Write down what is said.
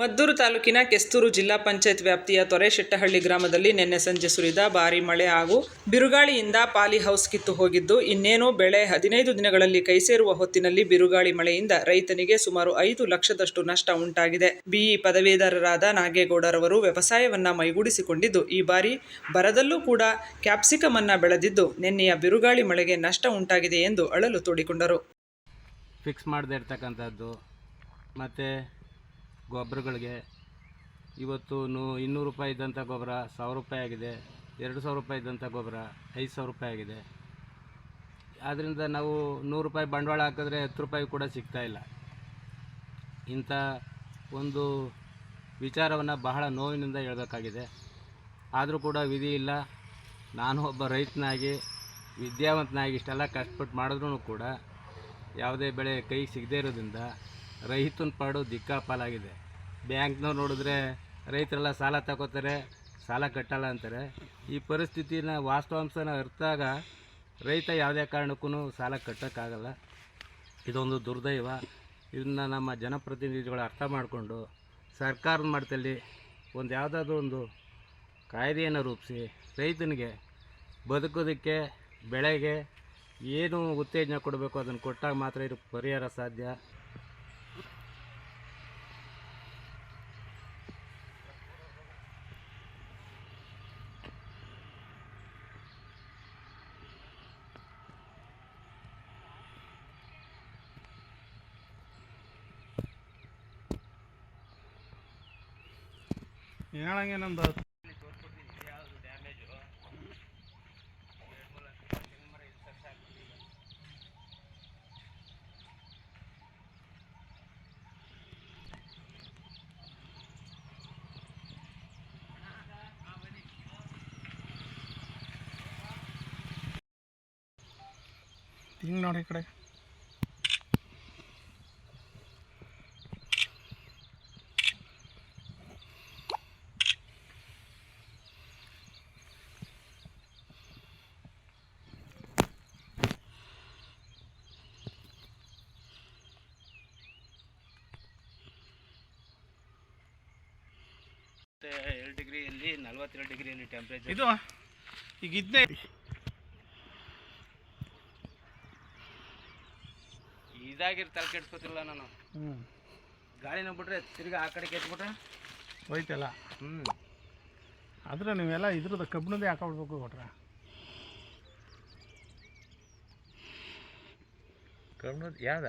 ಮದ್ದೂರು ತಾಲೂಕಿನ ಕೆಸ್ತೂರು ಜಿಲ್ಲಾ ಪಂಚಾಯತ್ ವ್ಯಾಪ್ತಿಯ ತೊರೆಶೆಟ್ಟಹಳ್ಳಿ ಗ್ರಾಮದಲ್ಲಿ ನಿನ್ನೆ ಸಂಜೆ ಸುರಿದ ಭಾರೀ ಮಳೆ ಹಾಗೂ ಬಿರುಗಾಳಿಯಿಂದ ಪಾಲಿ ಹೌಸ್ ಕಿತ್ತು ಹೋಗಿದ್ದು, ಇನ್ನೇನು ಬೆಳೆ ಹದಿನೈದು ದಿನಗಳಲ್ಲಿ ಕೈಸೇರುವ ಹೊತ್ತಿನಲ್ಲಿ ಬಿರುಗಾಳಿ ಮಳೆಯಿಂದ ರೈತನಿಗೆ ಸುಮಾರು ಐದು ಲಕ್ಷದಷ್ಟು ನಷ್ಟ ಉಂಟಾಗಿದೆ. ಬಿಇ ಪದವೀಧರರಾದ ನಾಗೇಗೌಡರವರು ವ್ಯವಸಾಯವನ್ನ ಮೈಗೂಡಿಸಿಕೊಂಡಿದ್ದು, ಈ ಬಾರಿ ಬರದಲ್ಲೂ ಕೂಡ ಕ್ಯಾಪ್ಸಿಕಮ್ ಅನ್ನ ಬೆಳೆದಿದ್ದು, ನಿನ್ನೆಯ ಬಿರುಗಾಳಿ ಮಳೆಗೆ ನಷ್ಟ ಉಂಟಾಗಿದೆ ಎಂದು ಅಳಲು ತೋಡಿಕೊಂಡರು. ಫಿಕ್ಸ್ ಮಾಡದೇ ಇರ್ತಕ್ಕಂಥದ್ದು. ಮತ್ತು ಗೊಬ್ಬರಗಳಿಗೆ ಇವತ್ತು ನೂ ಇನ್ನೂರು ರೂಪಾಯಿ ಇದ್ದಂಥ ಗೊಬ್ಬರ ಸಾವಿರ ರೂಪಾಯಿ ಆಗಿದೆ, ಎರಡು ಸಾವಿರ ರೂಪಾಯಿ ಇದ್ದಂಥ ಗೊಬ್ಬರ ಐದು ಸಾವಿರ ರೂಪಾಯಿ ಆಗಿದೆ. ಆದ್ದರಿಂದ ನಾವು ನೂರು ರೂಪಾಯಿ ಬಂಡವಾಳ ಹಾಕಿದ್ರೆ ಹತ್ತು ರೂಪಾಯಿ ಕೂಡ ಸಿಗ್ತಾ ಇಲ್ಲ. ಇಂಥ ಒಂದು ವಿಚಾರವನ್ನು ಬಹಳ ನೋವಿನಿಂದ ಹೇಳಬೇಕಾಗಿದೆ. ಆದರೂ ಕೂಡ ವಿಧಿ ಇಲ್ಲ. ನಾನು ಒಬ್ಬ ರೈತನಾಗಿ, ವಿದ್ಯಾವಂತನಾಗಿ ಇಷ್ಟೆಲ್ಲ ಕಷ್ಟಪಟ್ಟು ಮಾಡಿದ್ರೂ ಕೂಡ ಯಾವುದೇ ಬೆಳೆ ಕೈಗೆ ಸಿಗದೇ ಇರೋದ್ರಿಂದ ರೈತನ ಪಾಡು ದಿಕ್ಕಾಪಾಲಾಗಿದೆ. ಬ್ಯಾಂಕ್ನವ್ರು ನೋಡಿದ್ರೆ ರೈತರೆಲ್ಲ ಸಾಲ ತಗೋತಾರೆ, ಸಾಲ ಕಟ್ಟಲ್ಲ ಅಂತಾರೆ. ಈ ಪರಿಸ್ಥಿತಿನ ವಾಸ್ತವಾಂಶನ ಅರ್ಥಾಗ ರೈತ ಯಾವುದೇ ಕಾರಣಕ್ಕೂ ಸಾಲ ಕಟ್ಟೋಕ್ಕಾಗಲ್ಲ. ಇದೊಂದು ದುರ್ದೈವ. ಇದನ್ನು ನಮ್ಮ ಜನಪ್ರತಿನಿಧಿಗಳು ಅರ್ಥ ಮಾಡಿಕೊಂಡು ಸರ್ಕಾರದ ಮಟ್ಟದಲ್ಲಿ ಒಂದು ಯಾವುದಾದ್ರೂ ಒಂದು ಕಾಯ್ದೆಯನ್ನು ರೂಪಿಸಿ ರೈತನಿಗೆ ಬದುಕೋದಕ್ಕೆ, ಬೆಳೆಗೆ ಏನು ಉತ್ತೇಜನ ಕೊಡಬೇಕು ಅದನ್ನು ಕೊಟ್ಟಾಗ ಮಾತ್ರ ಇದಕ್ಕೆ ಪರಿಹಾರ ಸಾಧ್ಯ. ಹೇಳಂಗೆ ನಂದು. ಹಿಂಗೆ ನೋಡಿ ಈ ಕಡೆ ಎರಡು ಡಿಗ್ರಿ ಡಿಗ್ರಿಯಲ್ಲಿ ಟೆಂಪ್ರೇಚರ್ ಇದು ಈಗ ಇದನ್ನೇ ಇದಾಗಿರ್ ತಲೆ ಕೆಡ್ಸ್ಕೊತಿಲ್ಲ ನಾನು. ಹ್ಞೂ ಗಾಳಿನ ಬಿಟ್ರೆ ತಿರ್ಗಿ ಆ ಕಡೆ ಕೆತ್ಬಿಟ್ರೆ ಹೋಯ್ತಲ್ಲ? ಹ್ಞೂ ಆದ್ರೆ ನೀವೆಲ್ಲ ಇದ್ರದ್ದು ಕಬ್ಬಿಣದೇ ಹಾಕೊಡ್ಬೇಕು ಕೊಟ್ರೆ. ಕಬ್ಬಿಣದ ಯಾವ್ದ?